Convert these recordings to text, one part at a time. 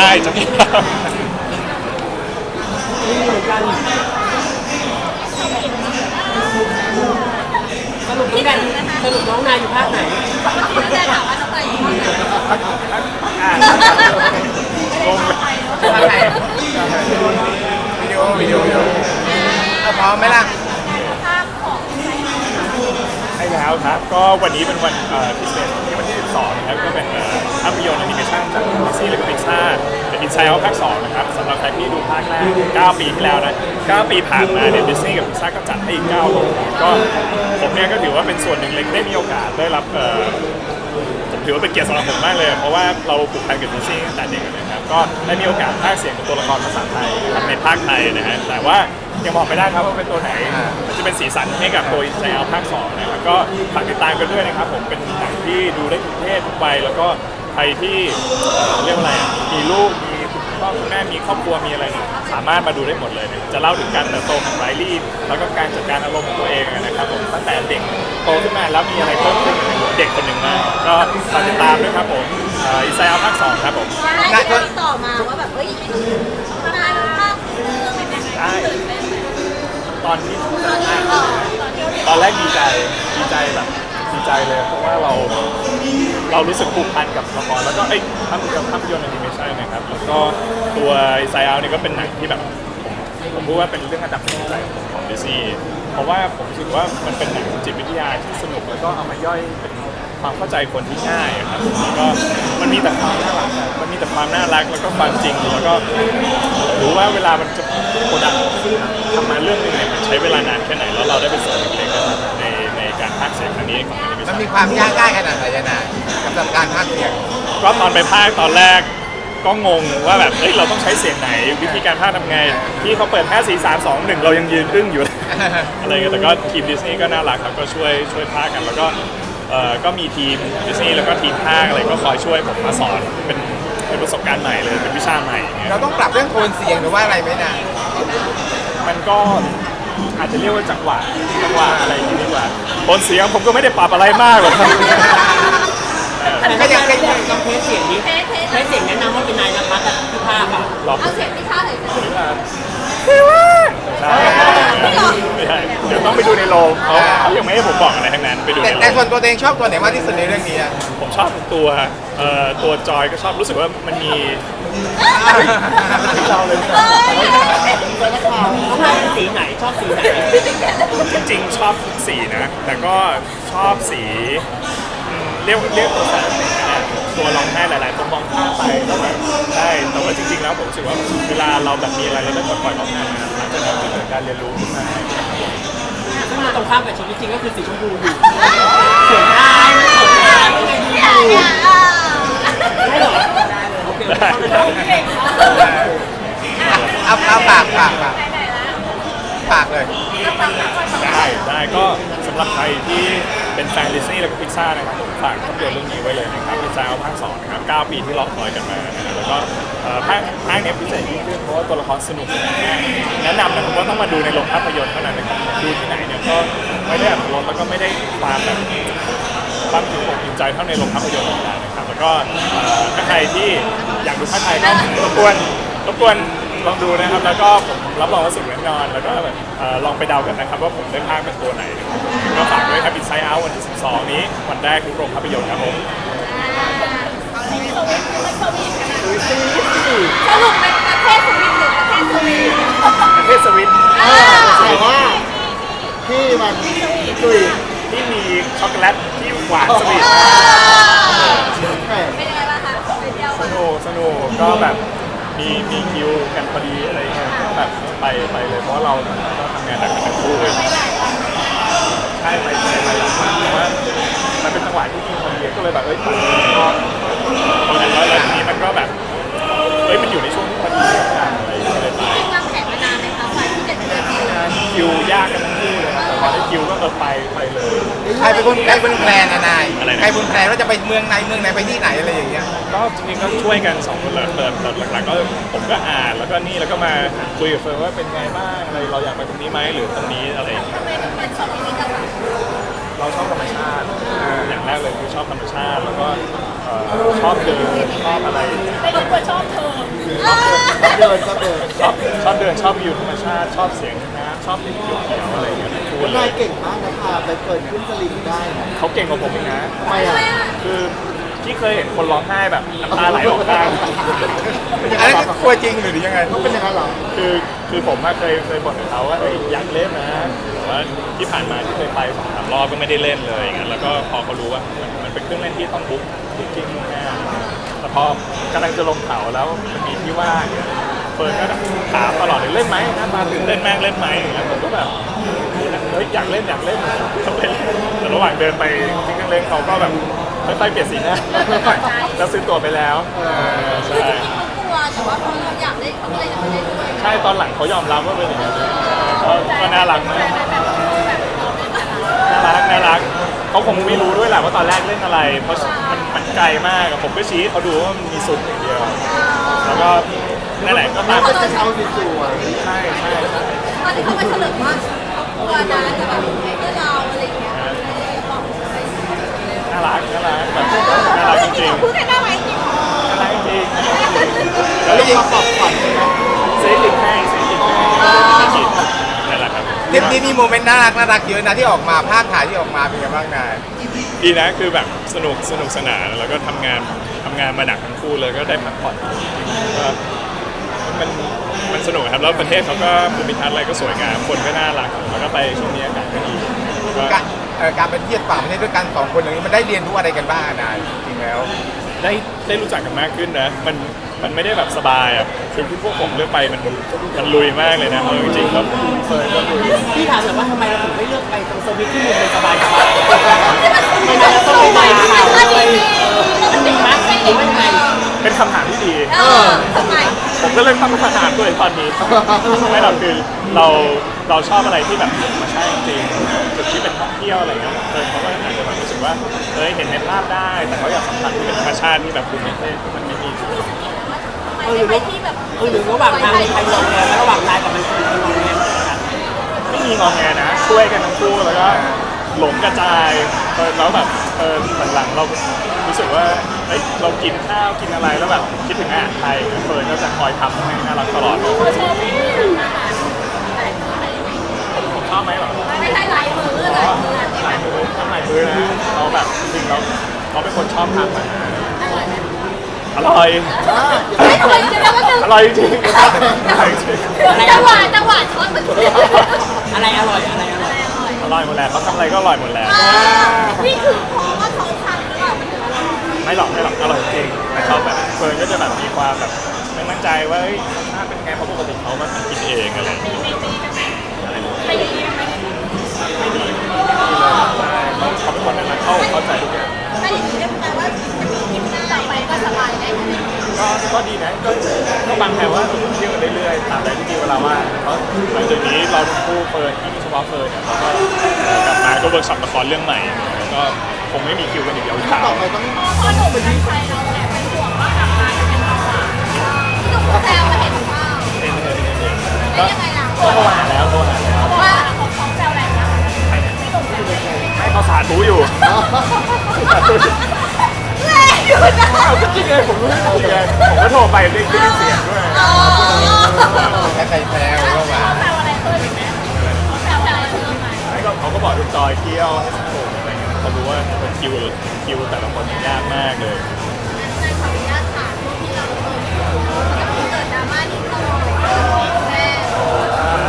ได้จะพยายามนี่เหมือนกันสรุปน้องแดนสรุปน้องนายอยู่ภาคไหนได้ถามว่าน้องนายอยู่ห้องไหนอ่านงงทางไหนวิดีโอวิดีโอวิดีโอเอาพร้อมไหมล่ะภาพของใช่แล้วครับ ก็วันนี้เป็นวันเอ่อพิเศษ ที่วันที่12นะครับก็เป็นภาพยนตร์แอนิเมชันจากดิสนีย์และก็พิกซ่าเป็นอินไซด์เอาภาค2นะครับสำหรับใครที่ดูภาคแรก9 ปีที่แล้วนะ9ปีผ่านมาเนี่ยดิสนีย์กับพิกซ่าก็จัดให้อีก9ลงก็ผมเนี่ยก็ถือว่าเป็นส่วนหนึ่งเล็กได้มีโอกาสได้รับเอ่อผมถือว่าเป็นเกียรติสำหรับผมมากเลย เพราะว่าเราผูกพันกับดิสนีย์ตั้งแต่เด็กนะครับก็ได้มีโอกาสพากย์เสียงของตัวละครภาษาไทยนะครับในภาคไทยนะฮะแต่ว่า ยังบอกไม่ได้ครับว่าเป็นตัวไหนมันจะเป็นสีสันให้กับตัวใจเอาภาคสองนะครับก็ฝากติดตามกันด้วยนะครับ ผมเป็นหนังที่ดูได้ทุกเพศทุกวัยแล้วก็ใครที่เอ่อเรียกว่าอะไรอะมีลูกมีคุณพ่อคุณแม่มีครอบครัวมีอะไรเนี่ยสามารถมาดูได้หมดเลยนะจะเล่าถึงการเติบโตของไรลี่แล้วก็การจัดการอารมณ์ของตัวเองนะครับผมตั้งแต่เด็กโตขึ้นมาแล้วมีอะไรเพิ่มขึ้นในเด็กคนหนึ่งมากก็ฝากติดตามด้วยครับผมอินไซด์เอาภาคสองครับผมนายที่ติดต่อมาว่าแบบเฮ้ยนายภา อนที่ตอนที่เออตอนที่ตอนแรกดีใจดีใจแบบดีใจเลย เพราะว่าเราเรารู้สึกผูกพันกับละครแล้วก็เอ้ยภาพยนตร์ภาพยนตร์แอนิเมชันนะครับแล้วก็ตัวไซเอาเนี่ยก็เป็นหนังที่แบบผมผมพูดว่าเป็นเรื่องอันดับหนึ่งใจของของดิสนีย์เพราะว่าผมรู้สึกว่ามันเป็นหนังจิตวิทยาที่สนุกแล้วก็เอามาย่อยเป็นความเข้าใจคนที่ง่ายครับแล้วก็มันมีแต่ความน่ารักมันมีแต่ความน่ารักแล้วก็ความจริงแล้วก็รู้ว่าเวลามันจะโปรดัก ทำมาเรื่องหนึงเนี่ยมันใช้เวลานานแค่ไหนแล้วเราได้เป็นส่วนเล็กๆนะครับในในการพากย์เสียงครั้งนี้ของแอนิเมมัชันนมีความยากง่ายขนาดไหนยะนายสำหรับการพากย์เสียงก็ตอนไปพากย์ตอนแรกก็งงว่าแบบเอ้ยเราต้องใช้เสียงไหนวิธีการพากย์ทำไงที่เขาเปิด 5 4 3 2 1 เรายังยืนอึ้งอยู่ อะไรเงี้ยแต่ก็ทีมดิสนีย์ก็น่ารักครับก็ช่วยช่วยพากย์กันแล้วก็เอ่อก็มีทีมดิสนีย์แล้วก็ทีมพากย์อะไรก็คอยช่วยผมมาสอนเป็นเป็นประสบการณ์ใหม่เลยเป็นวิชาใหม่อย่างเงี้ย เราต้องปรับเรื่องโทนเสียงหรือว่าอะไรไหมนาย มันก็อาจจะเรียกว่าจังหวะจังหวะอะไรอย่างงี้ดีกว่าบนเสียงผมก็ไม่ได้ปรับอะไรมากหรอกครับก็ยังก็ยังลองเทสเสียงนี้เทสเทสเทสเสียงแนะนำว่าเป็นนายนภัสแต่ที่ภาคอะลองเอาเสียงที่ท่าไหนสิหรือว่าใช่ ไม่ใช่เดี๋ยวต้องไปดูในโรงเขาเขายังไม่ให้ผมบอกอะไรทั้งนั้นไปดูแต่ในโรแต่ง ส่วนตัวเองชอบตัวไหนมากที่สุดในเรื่องนี้อะผมชอบตัวเอ่อตัวจอยก็ชอบรู้สึกว่ามันมีเราเลยน้องนายเป็นสีไหนชอบสีไหนจริงๆ ชอบทุกสีนะ แต่ก็ชอบสีอืมเรียกเรียกตัวสารสีนะ ตัวร้องไห้หลายๆคนมองข้ามไปแต่ว่าใช่แต่ว่าจริงๆแล้วผมรู้สึกว่าเวลาเราแบบมีอะไรเราได้ปลดปล่อยออกมานะมันจะทำให้เกิดการเรียนรู้ขึ้นมาซึ่งมันตรงข้ามกับชีวิตจริงก็คือสีชมพูอยู่เสียงได้สียงได้ยังไดีอย่าอย่าอ่ได้เหรอโอเคได้เก่งเอาเอาปากปากปากปากเลยได้ได้ก็สำหรับใครที่เป็นแฟนดิสนีย์แล้วก็พิกซ่านะครับผมฝากภาพยนตร์เรื่องนี้ไว้เลยนะครับ พิกซ่าภาคสองนะครับ9ปีที่รอคอยกันมานะครับแล้วก็เอ่อภาคภาคเนี้ยพิเศษยิ่งขึ้นเพราะว่าตัวละครสนุกแนะนำนะครับว่าต้องมาดูในโรงภาพยนตร์เท่านั้นนะครับดูที่ไหนเนี่ยก็ไม่ได้อัตรสแล้วก็ไม่ได้ความแบบความถึงอกถึงใจเท่าในโรงภาพยนตร์เหมือนะครับแล้วก็เอ่อถ้าใครที่อยากดูภาคไทยก็รบกวนรบกวนลองดูนะครับแล้วก็ผมรับรองว่าสุดแน่นอน แล้วก็แบบเอ่อลองไปเดากันนะครับว่าผมได้ภาคเป็นตัวไหนนะครับก็ฝากด้วยครับ Inside Out วันที่ 12 นี้วันแรกทุกโรงภาพยนตร์ครับผม สรุปเป็นประเทศสวิตหรือประเทศสวีประเทศสวิตแต่ว่าที่มันดุยที่มีช็อกโกแลตที่หวานสวีทเป็นยังไงบ้างคะไปเที่ยวสนุกสนุกก็แบบมีมีคิวกันพอดีอะไรเงี้ยก็แบบไปไปเลยเพราะว่าเราก็ทำงานหนักกันทั้งคู่เลยใช่ไปไปไปหลังมากแต่ว่ามันเป็นจังหวะที่มีคนเยอะก็เลยแบบเอ้ยไปก็ ตอนนั้นแล้วแล้วทีนี้มันก็แบบเฮ้ยมันอยู่ในช่วงที่พอดีอะไรอย่างเงี้ยก็เลยไปจริงวางแผนมานานไหมคะวันที่จะเจอคิวคิวยากกันทั้งคู่เลยครับแต่พอได้คิวก็เออไปไปเลย ใครเป็นคนใครเป็นแพลนอะนายอะไรนะ ใครเป็นแพลนว่าจะไปเมืองไหนเมืองไหนไปที่ไหนอะไรอย่างเงี้ยก็จริงๆก็ช่วยกันสองคนเลยเปิดเปิดหลักๆก็ผมก็อ่านแล้วก็นี่แล้วก็มาคุยกับเฟิร์นว่าเป็นไงบ้างอะไรเราอยากไปตรงนี้ไหมหรือตรงนี้อะไรอย่างเงี้ย ทำไมถึงเป็นสองที่นี้กันล่ะเราชอบธรรมชาติอ่าอย่างแรกเลยคือชอบธรรมชาติ แล้วก็เอ่อ่อ ชอบเดินชอบอะไรไม่รบกวนชอบเธอเดินชอบเดินชอบชอบเดินชอบอยู่ธรรมชาติชอบเสียงน้ำชอบเขียวเขียวอะไรอย่างเงี้ยคุณนายเก่งมากนะพาไปเกิดขึ้นสลิงได้เขาเก่งกว่าผมอีกนะทำไมอะคือ ที่เคยเห็นคนร้องไห้แบบน้ำตาไหลออกข้าง อันนั้นคือกลัวจริงหรือยังไงเขาเป็นยังไงหรอคือคือผมอะเคยเคยบ่นกับเขาว่าเอ้ยอยากเล่นนะแต่ว่าที่ผ่านมาที่เคยไปสองสามรอบก็ไม่ได้เล่นเลยอย่างเงี้ยแล้วก็พอเขารู้ว่ามันมันเป็นเครื่องเล่นที่ต้องบุ๊กบุ๊กิ้งล่วงหน้าแต่พอกำลังจะลงเขาแล้วมันมีที่ว่างเนี่ยเฟิร์นก็ถามตลอดเลยเล่นไหมหน้าตาตื่นเต้นมากเล่นไหมอย่างเงี้ยผมก็แบบเฮ้ยอยากเล่นอยากเล่นก็ไปเล่นแต่ระหว่างเดินไปที่เครื่องเล่นเขาก็แบบ ค่อยๆเปลี่ยนสีหน้าแล้วซื้อตั๋วไปแล้วใช่เขากลัวแต่ว่าพอเราอยากเล่นเขาก็เลยอยากเล่นด้วยใช่ตอนหลังเขายอมรับว่าเป็นอย่างนั้นก็ก็น่ารักมาก น่ารักน่ารักเขาคงไม่รู้ด้วยแหละว่าตอนแรกเล่นอะไร เพราะมันมันไกลมากอะผมก็ชี้ให้เขาดูว่ามันมีสุดอย่างเดียว แล้วก็นั่นแหละก็ตามก็จะเช้าสวยใช่ใช่ใช่ตอนที่เขามาเฉลิมว่าเขากลัวนะจะแบบไอ้เพื่อเราอะไรอย่างเงี้ยบอกไปน่า รักน่ารักแบบน่ารักจริงพูดแค่หน้าไว้จริงๆน่ารักจริงๆๆแล้แล้ววลูกยิงปอบขวัญใช่ไหมเซลิกให้เซลิกให้ไม่คิดนั่นแหละครับ ทริปนี้มีโมเมนต์น่ารักน่ารักเยอะนะที่ออกมาภาพถ่ายที่ออกมาเป็นยังไงบ้างนายดีนะคือแบบสนุกสนุกสนานแล้วก็ทำงานทำงานมาหนักทั้งคู่เลยก็ได้พักผ่อนก็มันมันสนุกครับแล้วประเทศเขาก็ภูมิทัศน์อะไรก็สวยงามคนก็น่ารักแล้วก็ไปช่วงนี้อากาศก็ดีก็การ เอ่อการไปเที่ยวต่างประเทศด้วยกันสองคนอย่างนี้มันได้เรียนรู้อะไรกันบ้างนายจริงแล้ว ได้ได้รู้จักกันมากขึ้นนะ มันมันไม่ได้แบบสบายอะคือที่พวกผมเลือกไปมันมันลุยมากเลยนะเอาจริงๆแล้วเฟิร์นก็ลุยพี่ถามหน่อยว่าทำไมเราถึงไม่เลือกไปตรงสวิตที่มุมเป็นสบายสบายทำไมเราต้องไปข่าวเลยจริงไหมจริงไหมทำไมเป็นคำถามที่ดี เออทำไมผม ก็เลยตั้งคำถามตัวเองตอนนี้ไม่เราคือเราเราชอบอะไรที่แบบธรรมชาติจริงจุดที่เป็นท่องเที่ยวอะไรเงี้ยเออเขาก็อาจจะแบบรู้สึกว่าเฮ้ยเห็นในภาพได้ แต่เขาอยากสัมผัสที่เป็นธรรมชาติที่แบบภูมิประเทศที่มันไม่มีเออหรือว่าที่แบบเออหรือระหว่างทางมีใครลงแรงระหว่างนายกับมันคืองแงกันไม่มีงอแงนะช่วยกันทั้งคู่แล้วก็ ระจายเออแล้วแบบเออหลังๆเรารู้สึกว่าเอ้ยเรากินข้าวกินอะไรแล้วแบบคิดถึงอาหารไทยเฟิร์นก็จะคอยทำให้น่ารักตลอดเขาชอบที่ทำอาหารหลายมือหลายมือผมชอบไหมแบบไม่ใช่หลายมือหลายมือหลายมือทำหลายมือนะเราแบบจริงๆเราเราเป็นคนชอบทำอาหารอร่อยไหมอร่อย ไม่ทำไมจะได้ว่าจะอร่อยจริงๆอร่อยจริงจังหวะจังหวะช้อนมันอะไรอร่อยอะไรอร่อยอ ร่อยหมดแล้วเขาทำอะไรก็อร่อยหมดแล้วนี่คือเพราะว่าเขาทำหรือเปล่ามันถึงอร่อยไม่หรอกไม่หรอกอร่อยจริงแต่เขาแบบเฟิร์นก็จะแบบมีความแบบไม่มั่นใจว่าเฮ้ยรสชาติเป็นไงเพราะปกติเขามาทำกินเองอะไรอย่างเงี้ยไม่ไม่จะไม่ไม่ดีไม่ดีไม่ดีใช่เขาเขาเป็นคนนั้นนะเข้าเข้าใจทุกอย่างถ้าอย่างนี้ได้แปลว่าจะมีคลิปหน้าต่อไปก็สบายได้ไหมก็ก็ดีนะก็ก็บางแผนว่าเที่ยวกันเรื่อยๆตามใดที่มีเวลาว่างเพราะหลังจากนี้เราทั้งคู่เฟิร์นที่ เฉพาเฟิร์นเนี่ยเขาก็กลับมาก็เวิร์กช็อปละครเรื่องใหม่แล้วก็คงไม่มีคิวกันอีกยาวต่อไปต้องพอหนุ่มเป็นใครเราแอบเป็นห่วงว่ากลับมาจะเป็นเบาหวานหนุ่มแซวมาเห็นว่าๆเองเองเองเองแล้วก็ยังไงล่ะโทรหาแล้วโทรหาแล้วว่าขาฟ้องแซวแรงนะไม่หนุ่มแซวแรง ให้เขาสาธุอยู่ แรงอยู่นะเอาก็จริงไงผมรู้จริงไงผมก็โทรไปได้ได้ยินเสียงด้วย อ๋อแค่ใครแซว อยเที่ยวให้สนุกอะไรเงี้ยเขารู้ว่าคิวคิวแต่ละคนยากมากเลย ในขออนุญาตถามที่เราเออเกิดดราม่านิดหน่อยแม่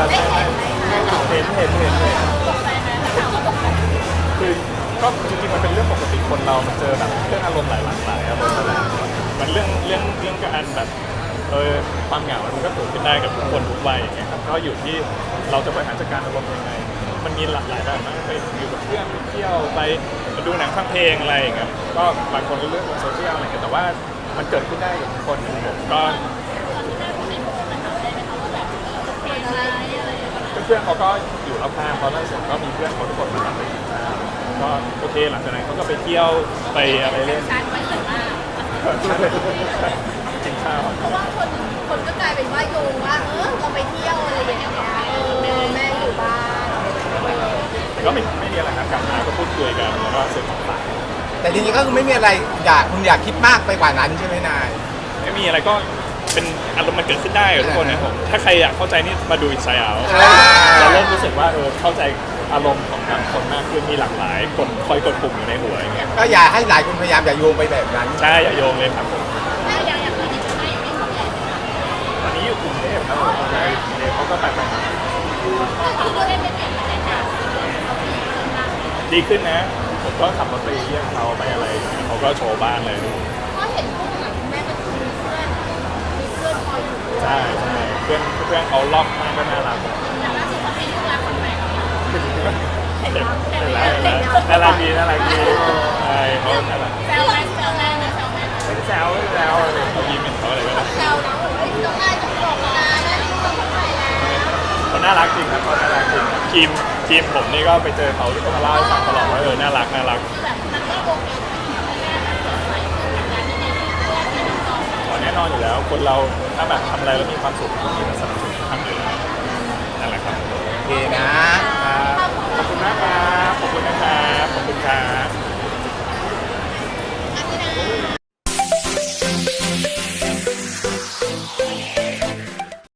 ได้เห็นไหมคะเห็นเห็นเห็นเห็นตกใจไหมถามว่าตกใจคือก็จริงๆมันเป็นเรื่องปกติคนเรา มันเจอแบบเรื่องอารมณ์หลายหลากหลายอารมณ์อะไรมันเรื่องเรื่องเรื่องการแบบเออความเหงามันก็เกิดขึ้นได้กับทุกคนทุกวัยอย่างเงี้ยครับก็อยู่ที่เราจะบริหารจัดการอารมณ์ยังไง มันมีหลากหลายแบบมากไปอยู่กับเพื่อนไปเที่ยวไปดูหนังฟังเพลงอะไรอย่างเงี้ยก็บางคนก็เลือกลงโซเชียลอะไรเงี้ยแต่ว่ามันเกิดขึ้นได้กับทุกคนผมก็เป็นอะไรอะไรอย่างเงี้ยเพื่อนๆเขาก็อยู่รอบข้างพอเล่าเสร็จก็มีเพื่อนเขาทุกคนมารับไปกินข้าวก็โอเคหลังจากนั้นเขาก็ไปเที่ยวไปอะไรเล่นชาร์จไว้เยอะมากกินข้าวเพราะว่าคนคนก็กลายเป็นว่าโยงว่าเออเราไปเที่ยวอะไรอย่างเงี้ยเออแม่แม่อยู่ บ้านก็ไม่ไม่มีอะไรครับกลับมาก็พูดคุยกันแล้วก็ซื้อของฝากแแต่จริงๆก็คือไม่มีอะไรอยากคุณอยากคิดมากไปกว่านั้นใช่ไหมนาย ไม่มีอะไรก็เป็นอารมณ์มันเกิดขึ้นได้กับทุกคนนะครับผมถ้าใครอยากเข้าใจนี่มาดูอินไซด์เอาอ่า เราเริ่มรู้สึกว่าเออเข้าใจอารมณ์ของแต่ละคนมากขึ้นมีหลากหลายกดคอยกดปุ่มอยู่ในหัวอย่างเงี้ยก็อย่าให้หลายคนพยายามอย่าโยงไปแบบนั้น ใช่อย่าโยงเลยครับผมแม่อย่างอย่างตอนนี้จะไม่อยู่ที่เขาใหญ่ไหมคะตอนนี้อยู่กรุงเทพครับผมใช่กรุงเทพเขาก็ไปไปมาเขาก็ได้ไปเปลี่ยน ดีขึ้นนะ ผมก็ขับรถไปเยี่ยมเขาไปอะไรอย่างเงี้ยเขาก็โชว์บ้านเลยเพราะเห็นพวกหลังแม่ก็คือมีเพื่อนมีเพื่อนคอยอยู่ด้วยใช่ใช่เพื่อนเพื่อนเขาล็อกมากก็น่ารักแต่ล่าสุดเขามีลูกรักคนใหม่แล้วนะเห็นแล้วเห็นแล้วน่ารักดีน่ารักดีใช่เขาน่ารักแซวไหมแซวแม่นะแซวแม่ไม่ได้แซวไม่ได้แซวอะไรเขายิ้มเป็นเขาอะไรก็ได้แซวน้องบอกว่าน้องนายจะบอกนะได้ลูกรักคนใหม่แล้วเขาน่ารักจริงครับเขาน่ารักจริงทีม ทีมผมนี่ก็ไปเจอเขาที่ก็มาเล่าให้ฟังตลอดว่าเออน่ารักน่ารักอ๋อแน่นอนอยู่แล้ว คนเราถ้าแบบทำอะไรแล้วมีความสุขมีความสนุกทำอยู่แล้วนั่นแหละครับโอเคนะขอบคุณมาครับขอบคุณนะครับขอบคุณครับ